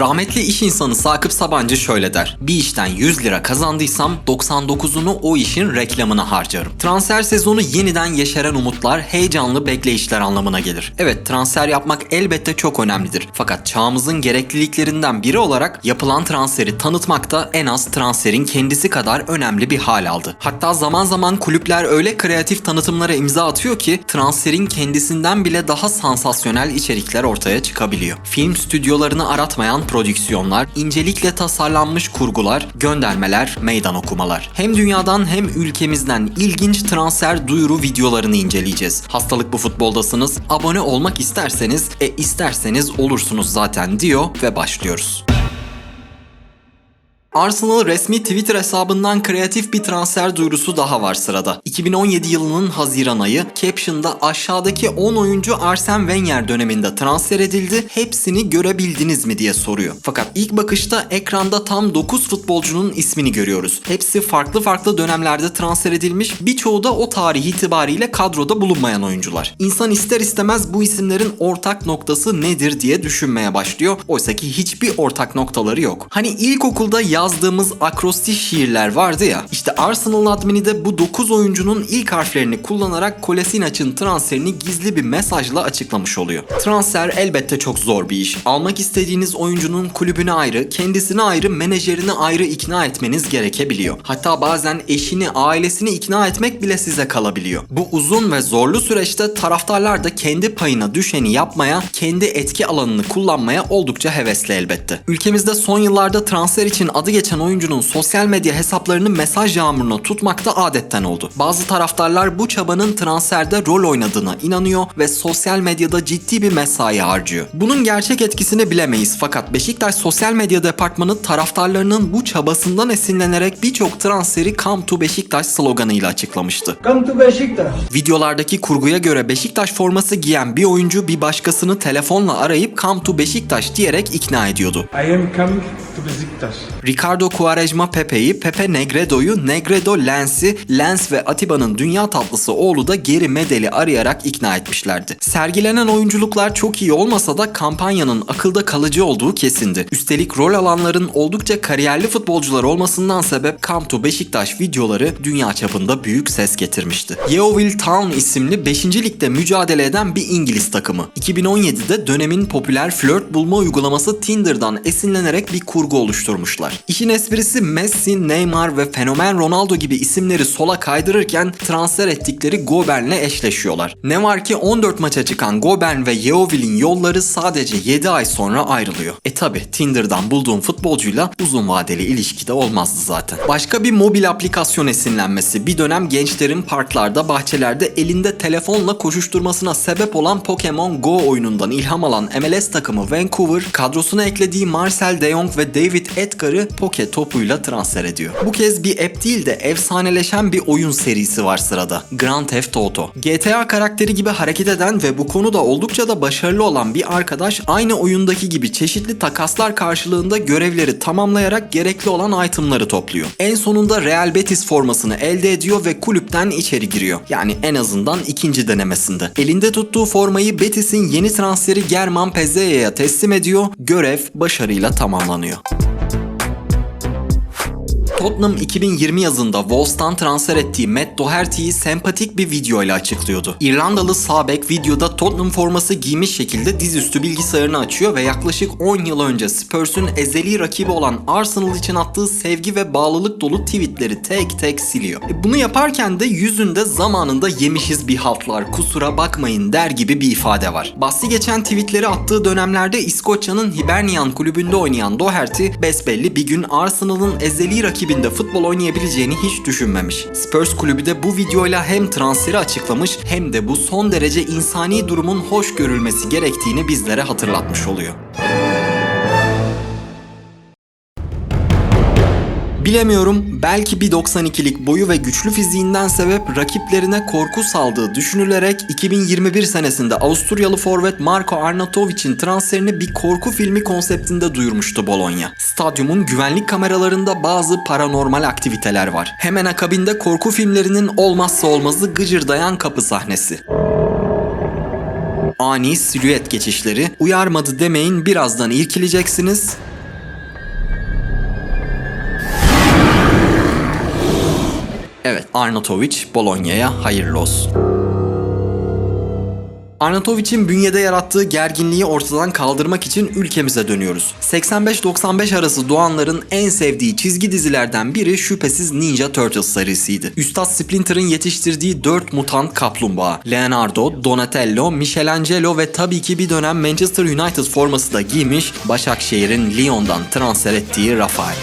Rahmetli iş insanı Sakıp Sabancı şöyle der. Bir işten 100 lira kazandıysam 99'unu o işin reklamına harcarım. Transfer sezonu yeniden yeşeren umutlar, heyecanlı bekleyişler anlamına gelir. Evet transfer yapmak elbette çok önemlidir. Fakat çağımızın gerekliliklerinden biri olarak yapılan transferi tanıtmak da en az transferin kendisi kadar önemli bir hal aldı. Hatta zaman zaman kulüpler öyle kreatif tanıtımlara imza atıyor ki transferin kendisinden bile daha sansasyonel içerikler ortaya çıkabiliyor. Film stüdyolarını aratmayan prodüksiyonlar, incelikle tasarlanmış kurgular, göndermeler, meydan okumalar. Hem dünyadan hem ülkemizden ilginç transfer duyuru videolarını inceleyeceğiz. Hastalık bu futboldasınız. Abone olmak isterseniz, e isterseniz olursunuz zaten diyor ve başlıyoruz. Arsenal resmi Twitter hesabından kreatif bir transfer duyurusu daha var sırada. 2017 yılının Haziran ayı caption'da aşağıdaki 10 oyuncu Arsene Wenger döneminde transfer edildi. Hepsini görebildiniz mi diye soruyor. Fakat ilk bakışta ekranda tam 9 futbolcunun ismini görüyoruz. Hepsi farklı farklı dönemlerde transfer edilmiş. Birçoğu da o tarih itibariyle kadroda bulunmayan oyuncular. İnsan ister istemez bu isimlerin ortak noktası nedir diye düşünmeye başlıyor. Oysa ki hiçbir ortak noktaları yok. Hani ilkokulda yazdığımız akrostiş şiirler vardı ya. İşte Arsenal admini de bu 9 oyuncunun ilk harflerini kullanarak Kolasinaç'ın transferini gizli bir mesajla açıklamış oluyor. Transfer elbette çok zor bir iş. Almak istediğiniz oyuncunun kulübüne ayrı, kendisine ayrı, menajerini ayrı ikna etmeniz gerekebiliyor. Hatta bazen eşini, ailesini ikna etmek bile size kalabiliyor. Bu uzun ve zorlu süreçte taraftarlar da kendi payına düşeni yapmaya, kendi etki alanını kullanmaya oldukça hevesli elbette. Ülkemizde son yıllarda transfer için adı geçen oyuncunun sosyal medya hesaplarını mesaj yağmuruna tutmak da adetten oldu. Bazı taraftarlar bu çabanın transferde rol oynadığına inanıyor ve sosyal medyada ciddi bir mesai harcıyor. Bunun gerçek etkisini bilemeyiz fakat Beşiktaş sosyal medya departmanı taraftarlarının bu çabasından esinlenerek birçok transferi Come to Beşiktaş sloganıyla açıklamıştı. Come to Beşiktaş. Videolardaki kurguya göre Beşiktaş forması giyen bir oyuncu bir başkasını telefonla arayıp Come to Beşiktaş diyerek ikna ediyordu. I am coming to Beşiktaş. Ricardo Quaresma Pepe'yi, Pepe Negredo'yu, Negredo Lens'i, Lens ve Atiba'nın dünya tatlısı oğlu da geri Medel'i arayarak ikna etmişlerdi. Sergilenen oyunculuklar çok iyi olmasa da kampanyanın akılda kalıcı olduğu kesindi. Üstelik rol alanların oldukça kariyerli futbolcular olmasından sebep Come to Beşiktaş videoları dünya çapında büyük ses getirmişti. Yeovil Town isimli 5. ligde mücadele eden bir İngiliz takımı. 2017'de dönemin popüler flört bulma uygulaması Tinder'dan esinlenerek bir kurgu oluşturmuşlar. İşin esprisi Messi, Neymar ve fenomen Ronaldo gibi isimleri sola kaydırırken transfer ettikleri Gobern'le eşleşiyorlar. Ne var ki 14 maça çıkan Gobern ve Yeovil'in yolları sadece 7 ay sonra ayrılıyor. E tabi Tinder'dan bulduğum futbolcuyla uzun vadeli ilişkide olmazdı zaten. Başka bir mobil aplikasyon esinlenmesi bir dönem gençlerin parklarda, bahçelerde elinde telefonla koşuşturmasına sebep olan Pokemon Go oyunundan ilham alan MLS takımı Vancouver kadrosuna eklediği Marcel de Jong ve David Edgar'ı Poke topuyla transfer ediyor. Bu kez bir app değil de efsaneleşen bir oyun serisi var sırada. Grand Theft Auto. GTA karakteri gibi hareket eden ve bu konuda oldukça da başarılı olan bir arkadaş aynı oyundaki gibi çeşitli takaslar karşılığında görevleri tamamlayarak gerekli olan itemları topluyor. En sonunda Real Betis formasını elde ediyor ve kulüpten içeri giriyor. Yani en azından ikinci denemesinde. Elinde tuttuğu formayı Betis'in yeni transferi German Pezzeya'ya teslim ediyor. Görev başarıyla tamamlanıyor. Tottenham 2020 yazında Wolves'tan transfer ettiği Matt Doherty'yi sempatik bir video ile açıklıyordu. İrlandalı sağ bek videoda Tottenham forması giymiş şekilde dizüstü bilgisayarını açıyor ve yaklaşık 10 yıl önce Spurs'un ezeli rakibi olan Arsenal için attığı sevgi ve bağlılık dolu tweetleri tek tek siliyor. E bunu yaparken de yüzünde zamanında yemişiz bir haltlar kusura bakmayın der gibi bir ifade var. Bahsi geçen tweetleri attığı dönemlerde İskoçya'nın Hibernian kulübünde oynayan Doherty besbelli bir gün Arsenal'ın ezeli rakibinde futbol oynayabileceğini hiç düşünmemiş. Spurs kulübü de bu videoyla hem transferi açıklamış hem de bu son derece insani durumun hoş görülmesi gerektiğini bizlere hatırlatmış oluyor. Bilemiyorum belki bir 92'lik boyu ve güçlü fiziğinden sebep rakiplerine korku saldığı düşünülerek 2021 senesinde Avusturyalı forvet Marko Arnautovic'in transferini bir korku filmi konseptinde duyurmuştu Bologna. Stadyumun güvenlik kameralarında bazı paranormal aktiviteler var. Hemen akabinde korku filmlerinin olmazsa olmazı gıcırdayan kapı sahnesi. Ani silüet geçişleri. Uyarmadı demeyin birazdan irkileceksiniz. Evet, Arnautovic Bologna'ya hayırlı olsun. Arnautovic'in bünyede yarattığı gerginliği ortadan kaldırmak için ülkemize dönüyoruz. 85-95 arası doğanların en sevdiği çizgi dizilerden biri şüphesiz Ninja Turtles serisiydi. Üstad Splinter'ın yetiştirdiği 4 mutant kaplumbağa. Leonardo, Donatello, Michelangelo ve tabii ki bir dönem Manchester United forması da giymiş Başakşehir'in Lyon'dan transfer ettiği Rafael.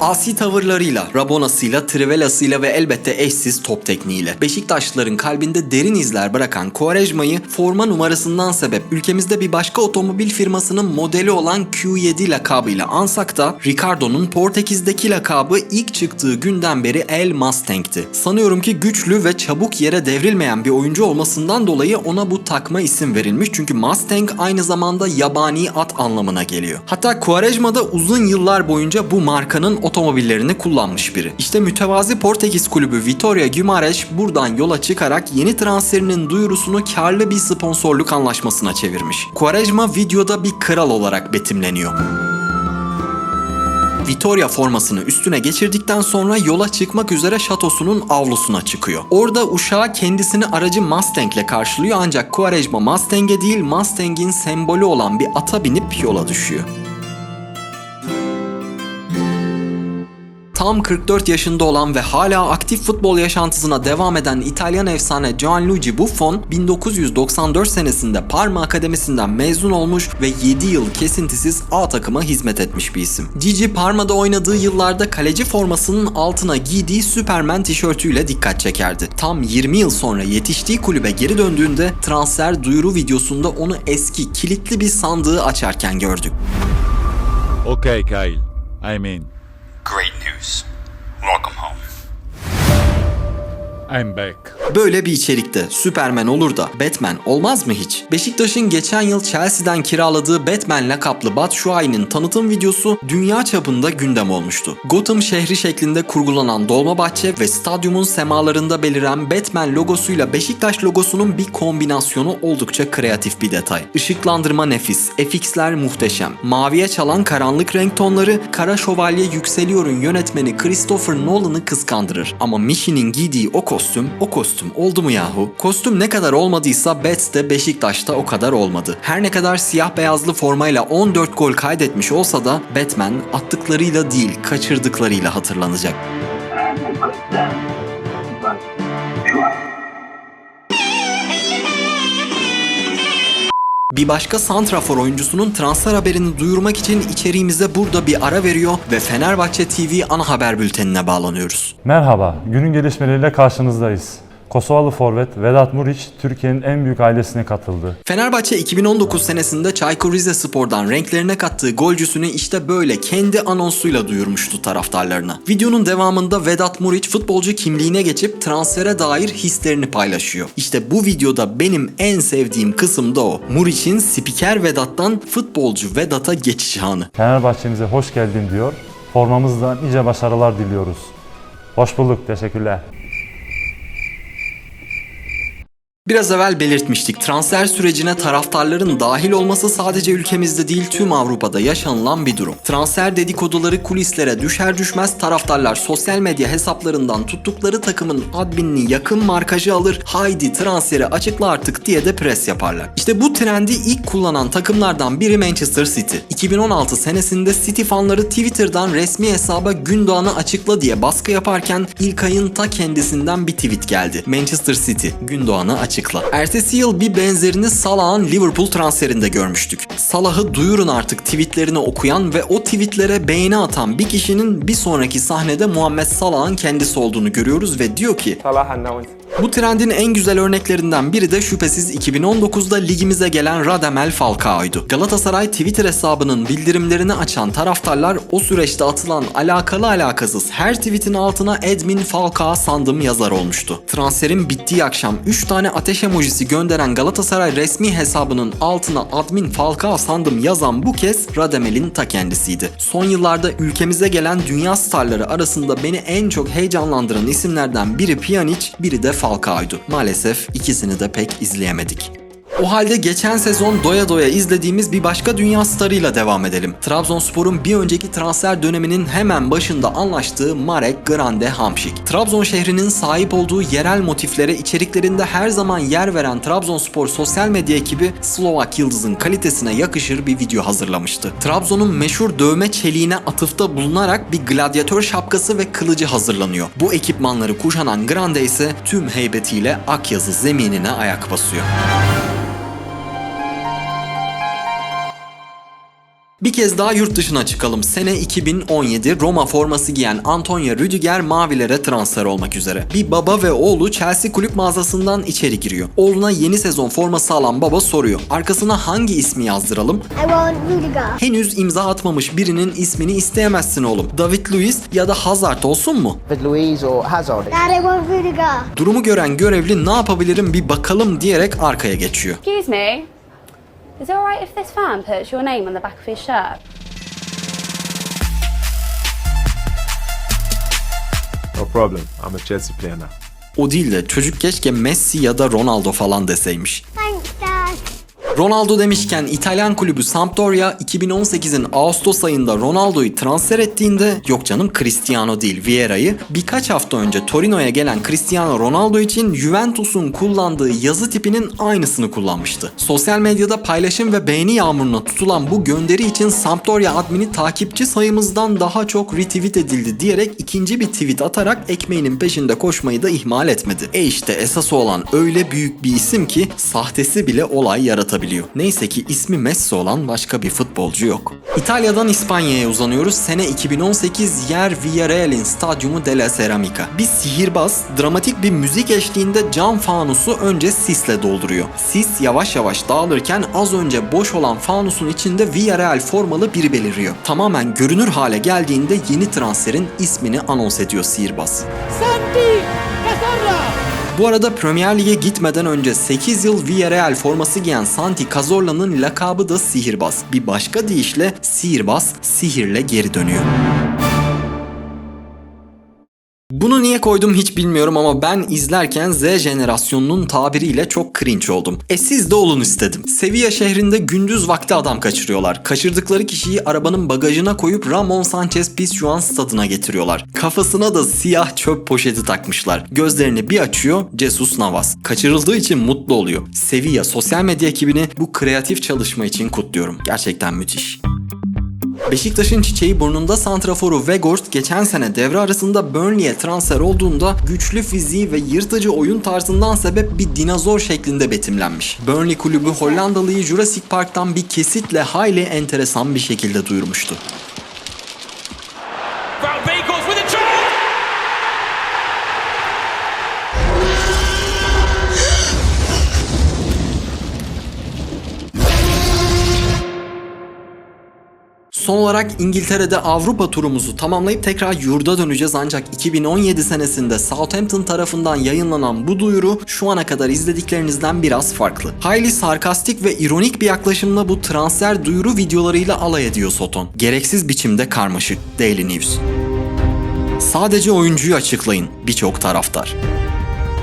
Asi tavırlarıyla, Rabona'sıyla, Trivelas'ıyla ve elbette eşsiz top tekniğiyle. Beşiktaşlıların kalbinde derin izler bırakan Quaresma'yı forma numarasından sebep ülkemizde bir başka otomobil firmasının modeli olan Q7 lakabıyla ansak da Ricardo'nun Portekiz'deki lakabı ilk çıktığı günden beri El Mustang'ti. Sanıyorum ki güçlü ve çabuk yere devrilmeyen bir oyuncu olmasından dolayı ona bu takma isim verilmiş çünkü Mustang aynı zamanda yabani at anlamına geliyor. Hatta Quaresma da uzun yıllar boyunca bu markanın otomobillerini kullanmış biri. İşte mütevazi Portekiz kulübü Vitória Guimarães buradan yola çıkarak yeni transferinin duyurusunu karlı bir sponsorluk anlaşmasına çevirmiş. Quaresma videoda bir kral olarak betimleniyor. Vitoria formasını üstüne geçirdikten sonra yola çıkmak üzere şatosunun avlusuna çıkıyor. Orada uşağı kendisini aracı Mustang'le karşılıyor ancak Quaresma Mustang'e değil Mustang'in sembolü olan bir ata binip yola düşüyor. Tam 44 yaşında olan ve hala aktif futbol yaşantısına devam eden İtalyan efsane Gianluigi Buffon 1994 senesinde Parma Akademisi'nden mezun olmuş ve 7 yıl kesintisiz A takıma hizmet etmiş bir isim. Gigi Parma'da oynadığı yıllarda kaleci formasının altına giydiği Superman tişörtüyle dikkat çekerdi. Tam 20 yıl sonra yetiştiği kulübe geri döndüğünde transfer duyuru videosunda onu eski kilitli bir sandığı açarken gördük. Okay, Kyle. I'm in. Great news. Welcome home. I'm back. Böyle bir içerikte Superman olur da Batman olmaz mı hiç? Beşiktaş'ın geçen yıl Chelsea'den kiraladığı Batman lakaplı Batshuayi'nin tanıtım videosu dünya çapında gündem olmuştu. Gotham şehri şeklinde kurgulanan Dolmabahçe ve stadyumun semalarında beliren Batman logosuyla Beşiktaş logosunun bir kombinasyonu oldukça kreatif bir detay. Işıklandırma nefis, FX'ler muhteşem. Maviye çalan karanlık renk tonları Kara Şövalye Yükseliyor'un yönetmeni Christopher Nolan'ı kıskandırır. Ama Mishy'nin giydiği o kostüm, o kostüm oldu mu yahu? Kostüm ne kadar olmadıysa Bats de Beşiktaş'ta o kadar olmadı. Her ne kadar siyah beyazlı formayla 14 gol kaydetmiş olsa da Batman attıklarıyla değil kaçırdıklarıyla hatırlanacak. Bir başka Santrafor oyuncusunun transfer haberini duyurmak için içeriğimize burada bir ara veriyor ve Fenerbahçe TV ana haber bültenine bağlanıyoruz. Merhaba, günün gelişmeleriyle karşınızdayız. Kosovalı forvet Vedat Muriç, Türkiye'nin en büyük ailesine katıldı. Fenerbahçe 2019 senesinde Çaykur Rizespor'dan renklerine kattığı golcüsünü işte böyle kendi anonsuyla duyurmuştu taraftarlarına. Videonun devamında Vedat Muriç futbolcu kimliğine geçip transfere dair hislerini paylaşıyor. İşte bu videoda benim en sevdiğim kısım da o. Muriç'in spiker Vedat'tan futbolcu Vedat'a geçiş anı. Fenerbahçemize hoş geldin diyor. Formamızda nice başarılar diliyoruz. Hoş bulduk, teşekkürler. Biraz evvel belirtmiştik. Transfer sürecine taraftarların dahil olması sadece ülkemizde değil tüm Avrupa'da yaşanılan bir durum. Transfer dedikoduları kulislere düşer düşmez taraftarlar sosyal medya hesaplarından tuttukları takımın adminini yakın markajı alır. Haydi transferi açıkla artık diye de pres yaparlar. İşte bu trendi ilk kullanan takımlardan biri Manchester City. 2016 senesinde City fanları Twitter'dan resmi hesaba Gündoğan'ı açıkla diye baskı yaparken İlkay'ın ta kendisinden bir tweet geldi. Manchester City Gündoğan'ı açıkla. Ertesi yıl bir benzerini Salah'ın Liverpool transferinde görmüştük. Salah'ı duyurun artık tweetlerini okuyan ve o tweetlere beğeni atan bir kişinin bir sonraki sahnede Muhammed Salah'ın kendisi olduğunu görüyoruz ve diyor ki Salah Bu trendin en güzel örneklerinden biri de şüphesiz 2019'da ligimize gelen Radamel Falcao'ydu. Galatasaray Twitter hesabının bildirimlerini açan taraftarlar o süreçte atılan alakalı alakasız her tweetin altına Edmin Falcao sandım yazar olmuştu. Transferin bittiği akşam 3 tane ateş emojisi gönderen Galatasaray resmi hesabının altına admin Falcao sandım yazan bu kez Radamel'in ta kendisiydi. Son yıllarda ülkemize gelen dünya starları arasında beni en çok heyecanlandıran isimlerden biri Pjanic, biri de Falcao'ydu. Maalesef ikisini de pek izleyemedik. O halde geçen sezon doya doya izlediğimiz bir başka dünya starıyla devam edelim. Trabzonspor'un bir önceki transfer döneminin hemen başında anlaştığı Marek Grande Hamšík. Trabzon şehrinin sahip olduğu yerel motiflere içeriklerinde her zaman yer veren Trabzonspor sosyal medya ekibi Slovak Yıldız'ın kalitesine yakışır bir video hazırlamıştı. Trabzon'un meşhur dövme çeliğine atıfta bulunarak bir gladyatör şapkası ve kılıcı hazırlanıyor. Bu ekipmanları kuşanan Grande ise tüm heybetiyle Akyazı zeminine ayak basıyor. Bir kez daha yurt dışına çıkalım. Sene 2017 Roma forması giyen Antonio Rüdiger mavilere transfer olmak üzere. Bir baba ve oğlu Chelsea kulüp mağazasından içeri giriyor. Oğluna yeni sezon forması alan baba soruyor. Arkasına hangi ismi yazdıralım? I want Rudiger. Henüz imza atmamış birinin ismini isteyemezsin oğlum. David Luiz ya da Hazard olsun mu? David Luiz or Hazard. Dad, I want Rudiger. Durumu gören görevli ne yapabilirim bir bakalım diyerek arkaya geçiyor. Excuse me. Is it alright if this fan puts your name on the back of his shirt? No problem. I'm a Chelsea player now. O değil de çocuk keşke Messi ya da Ronaldo falan deseymiş. Ronaldo demişken İtalyan kulübü Sampdoria 2018'in Ağustos ayında Ronaldo'yu transfer ettiğinde yok canım Cristiano değil Vieira'yı birkaç hafta önce Torino'ya gelen Cristiano Ronaldo için Juventus'un kullandığı yazı tipinin aynısını kullanmıştı. Sosyal medyada paylaşım ve beğeni yağmuruna tutulan bu gönderi için Sampdoria admini takipçi sayımızdan daha çok retweet edildi diyerek ikinci bir tweet atarak ekmeğinin peşinde koşmayı da ihmal etmedi. E işte esası olan öyle büyük bir isim ki sahtesi bile olay yaratabiliyor. Neyse ki ismi Messi olan başka bir futbolcu yok. İtalya'dan İspanya'ya uzanıyoruz. Sene 2018 yer Villarreal'in Stadyumu della Ceramica. Bir sihirbaz dramatik bir müzik eşliğinde cam fanusu önce sisle dolduruyor. Sis yavaş yavaş dağılırken az önce boş olan fanusun içinde Villarreal formalı biri beliriyor. Tamamen görünür hale geldiğinde yeni transferin ismini anons ediyor sihirbaz. Bu arada Premier Lig'e gitmeden önce 8 yıl Villarreal forması giyen Santi Cazorla'nın lakabı da sihirbaz. Bir başka deyişle sihirbaz sihirle geri dönüyor. Koydum hiç bilmiyorum ama ben izlerken Z jenerasyonunun tabiriyle çok cringe oldum. E siz de olun istedim. Sevilla şehrinde gündüz vakti adam kaçırıyorlar. Kaçırdıkları kişiyi arabanın bagajına koyup Ramon Sanchez Pizjuan stadına getiriyorlar. Kafasına da siyah çöp poşeti takmışlar. Gözlerini bir açıyor Jesus Navas. Kaçırıldığı için mutlu oluyor. Sevilla sosyal medya ekibini bu kreatif çalışma için kutluyorum. Gerçekten müthiş. Beşiktaş'ın çiçeği burnunda santraforu Weghorst geçen sene devre arasında Burnley'e transfer olduğunda güçlü fiziği ve yırtıcı oyun tarzından sebep bir dinozor şeklinde betimlenmiş. Burnley kulübü Hollandalıyı Jurassic Park'tan bir kesitle hayli enteresan bir şekilde duyurmuştu. Son olarak İngiltere'de Avrupa turumuzu tamamlayıp tekrar yurda döneceğiz ancak 2017 senesinde Southampton tarafından yayınlanan bu duyuru şu ana kadar izlediklerinizden biraz farklı. Hayli sarkastik ve ironik bir yaklaşımla bu transfer duyuru videolarıyla alay ediyor Soton. Gereksiz biçimde karmaşık. Daily News. Sadece oyuncuyu açıklayın birçok taraftar.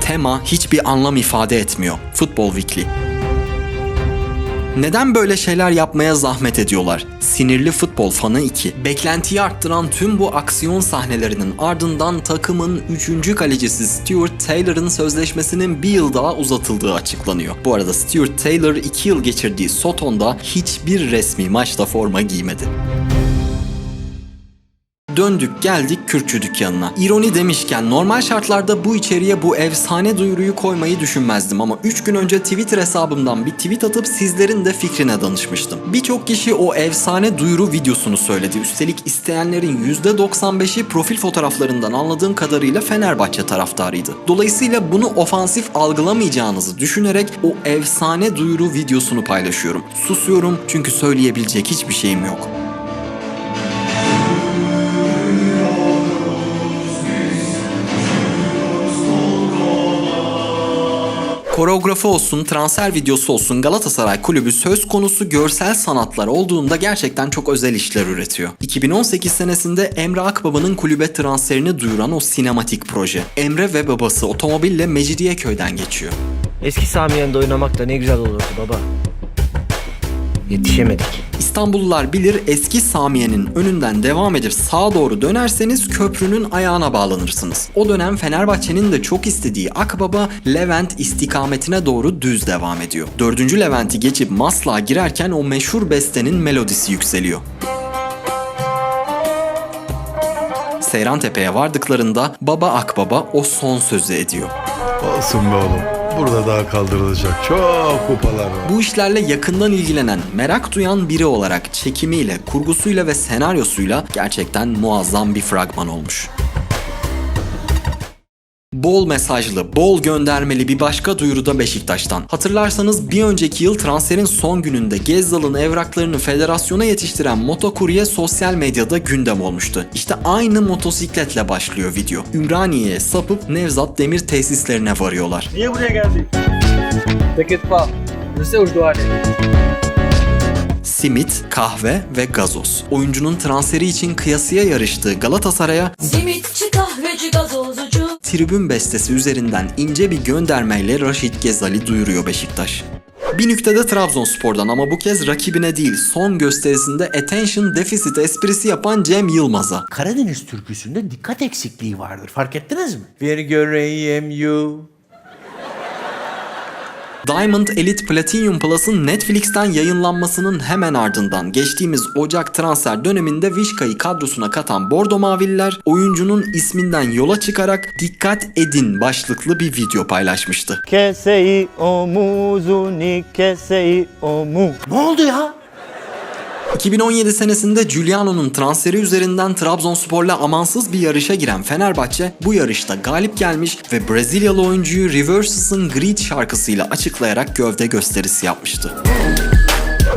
Tema hiçbir anlam ifade etmiyor. Football Weekly. Neden böyle şeyler yapmaya zahmet ediyorlar? Sinirli futbol fanı 2. Beklentiyi arttıran tüm bu aksiyon sahnelerinin ardından takımın 3. kalecisi Stuart Taylor'ın sözleşmesinin bir yıl daha uzatıldığı açıklanıyor. Bu arada Stuart Taylor 2 yıl geçirdiği Soton'da hiçbir resmi maçta forma giymedi. Döndük geldik Kürtçü dükkanına. İroni demişken normal şartlarda bu içeriye bu efsane duyuruyu koymayı düşünmezdim ama 3 gün önce Twitter hesabımdan bir tweet atıp sizlerin de fikrine danışmıştım. Birçok kişi o efsane duyuru videosunu söyledi. Üstelik isteyenlerin %95'i profil fotoğraflarından anladığım kadarıyla Fenerbahçe taraftarıydı. Dolayısıyla bunu ofansif algılamayacağınızı düşünerek o efsane duyuru videosunu paylaşıyorum. Susuyorum çünkü söyleyebilecek hiçbir şeyim yok. Koreografi olsun, transfer videosu olsun Galatasaray Kulübü söz konusu görsel sanatlar olduğunda gerçekten çok özel işler üretiyor. 2018 senesinde Emre Akbaba'nın kulübe transferini duyuran o sinematik proje. Emre ve babası otomobille Mecidiyeköy'den geçiyor. Eski Samiye'nde oynamak da ne güzel olurdu baba. Yetişemedik. İstanbullular bilir eski Samiye'nin önünden devam edip sağa doğru dönerseniz köprünün ayağına bağlanırsınız. O dönem Fenerbahçe'nin de çok istediği Akbaba Levent istikametine doğru düz devam ediyor. Dördüncü Levent'i geçip Maslak'a girerken o meşhur bestenin melodisi yükseliyor. Seyran Tepe'ye vardıklarında Baba Akbaba o son sözü ediyor. Olsun be oğlum. Burada daha kaldırılacak çok kupalar var. Bu işlerle yakından ilgilenen, merak duyan biri olarak çekimiyle, kurgusuyla ve senaryosuyla gerçekten muazzam bir fragman olmuş. Bol mesajlı, bol göndermeli bir başka duyuruda Beşiktaş'tan. Hatırlarsanız bir önceki yıl transferin son gününde Gezzal'ın evraklarını federasyona yetiştiren motokurye sosyal medyada gündem olmuştu. İşte aynı motosikletle başlıyor video. Ümraniye'ye sapıp Nevzat Demir tesislerine varıyorlar. Niye buraya geldik? Où je dois aller. simit, kahve ve gazoz. Oyuncunun transferi için kıyasıya yarıştığı Galatasaray'a Simitçi kahveci gazozcu tribün bestesi üzerinden ince bir göndermeyle Raşit Gezali duyuruyor Beşiktaş. Bir nüktede Trabzonspor'dan ama bu kez rakibine değil son gösterisinde attention deficit esprisi yapan Cem Yılmaz'a. Karadeniz türküsünde dikkat eksikliği vardır. Fark ettiniz mi? Bir göreyim you. Diamond Elite Platinum Plus'ın Netflix'ten yayınlanmasının hemen ardından geçtiğimiz Ocak transfer döneminde Vişka'yı kadrosuna katan Bordo Mavililer oyuncunun isminden yola çıkarak dikkat edin başlıklı bir video paylaşmıştı. Keseyi omuzuni keseyi omu. Ne oldu ya? 2017 senesinde Giuliano'nun transferi üzerinden Trabzonspor'la amansız bir yarışa giren Fenerbahçe bu yarışta galip gelmiş ve Brezilyalı oyuncuyu Reverses'ın Greed şarkısıyla açıklayarak gövde gösterisi yapmıştı.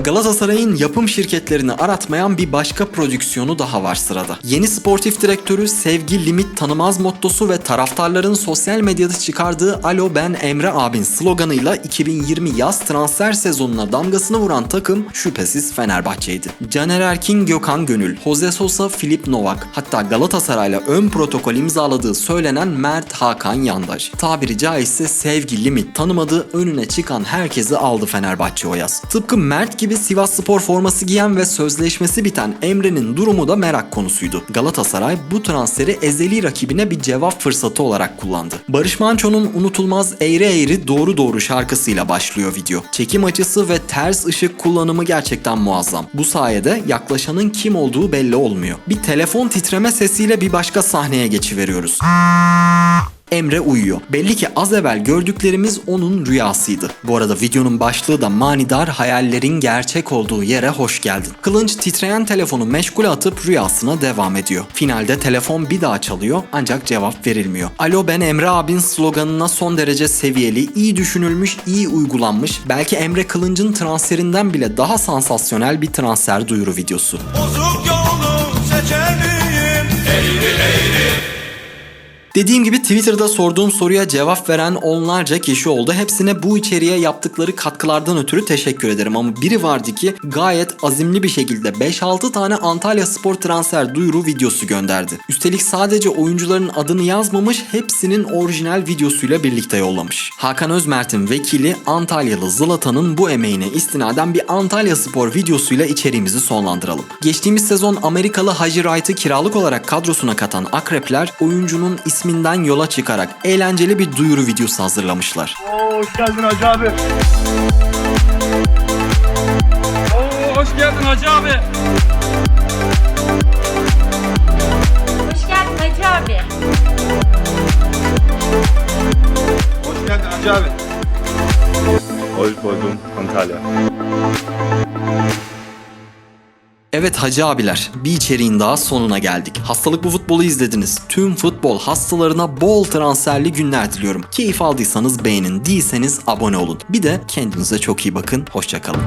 Galatasaray'ın yapım şirketlerini aratmayan bir başka prodüksiyonu daha var sırada. Yeni sportif direktörü sevgi limit tanımaz mottosu ve taraftarların sosyal medyada çıkardığı Alo ben Emre abin sloganıyla 2020 yaz transfer sezonuna damgasını vuran takım şüphesiz Fenerbahçe'ydi. Caner Erkin, Gökhan Gönül, Jose Sosa, Filip Novak hatta Galatasaray'la ön protokol imzaladığı söylenen Mert Hakan Yandaş. Tabiri caizse sevgi limit tanımadı önüne çıkan herkesi aldı Fenerbahçe o yaz. Tıpkı Mert gibi Sivas Spor forması giyen ve sözleşmesi biten Emre'nin durumu da merak konusuydu. Galatasaray bu transferi ezeli rakibine bir cevap fırsatı olarak kullandı. Barış Manço'nun unutulmaz Eğri Eğri Doğru Doğru şarkısıyla başlıyor video. Çekim açısı ve ters ışık kullanımı gerçekten muazzam. Bu sayede yaklaşanın kim olduğu belli olmuyor. Bir telefon titreme sesiyle bir başka sahneye geçiveriyoruz. Emre uyuyor. Belli ki az evvel gördüklerimiz onun rüyasıydı. Bu arada videonun başlığı da manidar hayallerin gerçek olduğu yere hoş geldin. Kılınç titreyen telefonu meşgule atıp rüyasına devam ediyor. Finalde telefon bir daha çalıyor ancak cevap verilmiyor. Alo ben Emre abin sloganına son derece seviyeli, iyi düşünülmüş, iyi uygulanmış, belki Emre Kılınç'ın transferinden bile daha sansasyonel bir transfer duyuru videosu. Bozuk yolu seçerim. Dediğim gibi Twitter'da sorduğum soruya cevap veren onlarca kişi oldu. Hepsine bu içeriğe yaptıkları katkılardan ötürü teşekkür ederim. Ama biri vardı ki gayet azimli bir şekilde 5-6 tane Antalya Spor transfer duyuru videosu gönderdi. Üstelik sadece oyuncuların adını yazmamış, hepsinin orijinal videosuyla birlikte yollamış. Hakan Özmert'in vekili Antalyalı Zlatan'ın bu emeğine istinaden bir Antalya Spor videosuyla içeriğimizi sonlandıralım. Geçtiğimiz sezon Amerikalı Haji Wright'ı kiralık olarak kadrosuna katan Akrepler oyuncunun isminden yola çıkarak eğlenceli bir duyuru videosu hazırlamışlar. Oo, hoş geldin Hacı abi. Oo, hoş geldin Hacı abi. Evet hacı abiler, bir içeriğin daha sonuna geldik. Hastalık bu futbolu izlediniz. Tüm futbol hastalarına bol transferli günler diliyorum. Keyif aldıysanız beğenin, değilseniz abone olun. Bir de kendinize çok iyi bakın. Hoşçakalın.